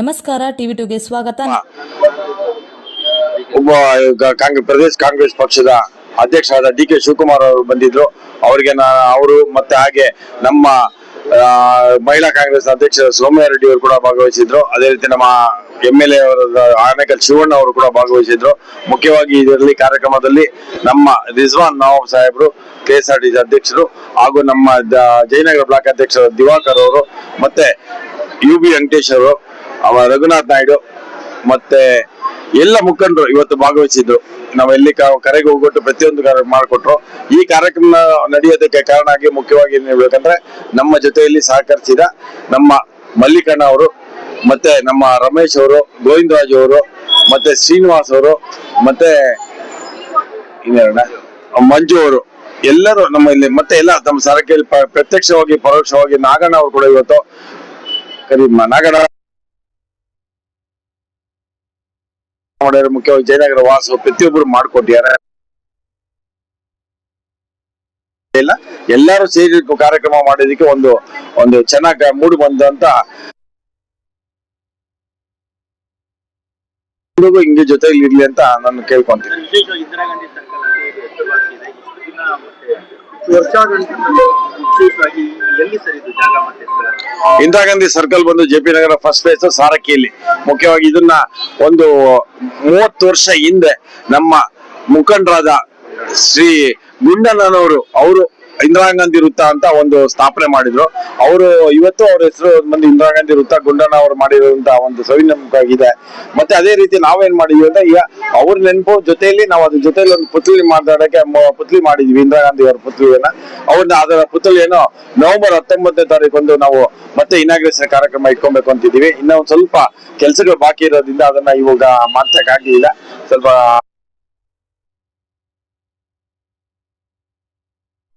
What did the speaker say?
ನಮಸ್ಕಾರ, ಟಿವಿ ಟುಗೆ ಸ್ವಾಗತ. ಒಬ್ಬ ಪ್ರದೇಶ ಕಾಂಗ್ರೆಸ್ ಪಕ್ಷದ ಅಧ್ಯಕ್ಷರಾದ ಡಿ ಕೆ ಶಿವಕುಮಾರ್ ಅವರು ಬಂದಿದ್ರು. ಅವರಿಗೆ ಅವರು ಮತ್ತೆ ಹಾಗೆ ನಮ್ಮ ಮಹಿಳಾ ಕಾಂಗ್ರೆಸ್ ಅಧ್ಯಕ್ಷ ಸೋಮಯ್ಯ ರೆಡ್ಡಿ ಅವರು ಕೂಡ ಭಾಗವಹಿಸಿದ್ರು. ಅದೇ ರೀತಿ ನಮ್ಮ M L A Anekal Shivanna ಅವರು ಕೂಡ ಭಾಗವಹಿಸಿದ್ರು. ಮುಖ್ಯವಾಗಿ ಇದರಲ್ಲಿ ಕಾರ್ಯಕ್ರಮದಲ್ಲಿ ನಮ್ಮ ರಿಜ್ವಾನ್ ನವಾಬ್ ಸಾಹೇಬರು ಕೆ ಎಸ್ ಆರ್ ಟಿ ಅಧ್ಯಕ್ಷರು ಹಾಗೂ ನಮ್ಮ ಜಯನಗರ ಬ್ಲಾಕ್ ಅಧ್ಯಕ್ಷ ದಿವಾಕರ್ ಅವರು ಮತ್ತೆ ಯು ಬಿ ವೆಂಕಟೇಶ್ ಅವರು ಅವ ರಘುನಾಥ್ ನಾಯ್ಡು ಮತ್ತೆ ಎಲ್ಲ ಮುಖಂಡರು ಇವತ್ತು ಭಾಗವಹಿಸಿದ್ರು ನಾವೆಲ್ಲಿ ಕರೆಗೆ ಹೋಗ್ಬಿಟ್ಟು ಪ್ರತಿಯೊಂದು ಕಾರ್ಯ ಮಾಡಿಕೊಟ್ರು. ಈ ಕಾರ್ಯಕ್ರಮ ನಡೆಯೋದಕ್ಕೆ ಕಾರಣ ಆಗಿ ಮುಖ್ಯವಾಗಿ ಏನ್ ಹೇಳ್ಬೇಕಂದ್ರೆ ನಮ್ಮ ಜೊತೆಯಲ್ಲಿ ಸಹಕರಿಸಿದ ನಮ್ಮ ಮಲ್ಲಿಕಣ್ಣ ಅವರು, ಮತ್ತೆ ನಮ್ಮ ರಮೇಶ್ ಅವರು, ಗೋವಿಂದರಾಜ್ ಅವರು, ಮತ್ತೆ ಶ್ರೀನಿವಾಸ್ ಅವರು, ಮತ್ತೆ ಇನ್ನೇನ ಮಂಜು ಅವರು. ಎಲ್ಲರೂ ನಮ್ಮ ಇಲ್ಲಿ ಮತ್ತೆ ಎಲ್ಲ ನಮ್ಮ ಸರಕಿಯಲ್ಲಿ ಪ್ರತ್ಯಕ್ಷವಾಗಿ, ಪರೋಕ್ಷವಾಗಿ ನಾಗಣ್ಣ ಅವರು ಕೂಡ ಇವತ್ತು ಕರೀಮ್ಮ ನಾಗಣ್ಣ ಮಾಡ್ಯಾರ ಮುಖ್ಯವಾಗಿ ಜಯನಗರ ವಾಸ ಪ್ರತಿಯೊಬ್ಬರು ಮಾಡ್ಕೊಟ್ಟಿದ್ದಾರೆ. ಇಲ್ಲ, ಎಲ್ಲರೂ ಸೇರಿ ಕಾರ್ಯಕ್ರಮ ಮಾಡಿದಕ್ಕೆ ಒಂದು ಒಂದು ಚೆನ್ನಾಗಿ ಮೂಡ್ ಬಂದಂತ ಹಿಂಗೆ ಜೊತೆಲಿ ಇರ್ಲಿ ಅಂತ ನಾನು ಕೇಳ್ಕೊಂತೀನಿ. ಇಂದಿರಾ ಗಾಂಧಿ ಸರ್ಕಲ್ ಬಂದು J P Nagar first place ಸಾರಕ್ಕಿಯಲ್ಲಿ ಮುಖ್ಯವಾಗಿ ಇದನ್ನ ಒಂದು ಮೂವತ್ತು ವರ್ಷ ಹಿಂದೆ ನಮ್ಮ ಮುಖಂಡರಾದ ಶ್ರೀ ಗುಂಡಣ್ಣನವರು, ಅವರು ಇಂದಿರಾ ಗಾಂಧಿ ವೃತ್ತ ಅಂತ ಒಂದು ಸ್ಥಾಪನೆ ಮಾಡಿದ್ರು. ಅವರು ಇವತ್ತು ಅವ್ರ ಹೆಸರು ಬಂದು ಇಂದಿರಾ ಗಾಂಧಿ ವೃತ್ತ ಗುಂಡಣ್ಣ ಅವರು ಮಾಡಿರುವಂತ ಒಂದು ಸವಿನ ಇದೆ ಮತ್ತೆ ಅದೇ ರೀತಿ ನಾವೇನ್ ಮಾಡಿದ್ವಿ ಅಂದ್ರೆ ಈಗ ಅವ್ರ ನೆನಪು ಜೊತೆಯಲ್ಲಿ ನಾವು ಅದ್ರ ಜೊತೆಯಲ್ಲಿ ಒಂದು ಪುತ್ಲಿ ಮಾತಾಡಕ್ಕೆ ಪುತ್ಲಿ ಮಾಡಿದ್ವಿ, ಇಂದಿರಾ ಗಾಂಧಿ ಅವರ ಪುತ್ಲಿಯನ್ನ ಅವ್ರನ್ನ ಅದರ ಪುತ್ಲಿಯನ್ನು ನವೆಂಬರ್ ಹತ್ತೊಂಬತ್ತನೇ ತಾರೀಕು ನಾವು ಮತ್ತೆ ಇನಾಗ್ರೇಷನ್ ಕಾರ್ಯಕ್ರಮ ಇಟ್ಕೊಬೇಕು ಅಂತಿದೀವಿ ಇನ್ನೊಂದು ಸ್ವಲ್ಪ ಕೆಲಸಗಳು ಬಾಕಿ ಇರೋದ್ರಿಂದ ಅದನ್ನ ಇವಾಗ ಮಾಡ್ತಕ್ಕಾಗ್ಲಿಲ್ಲ ಸ್ವಲ್ಪ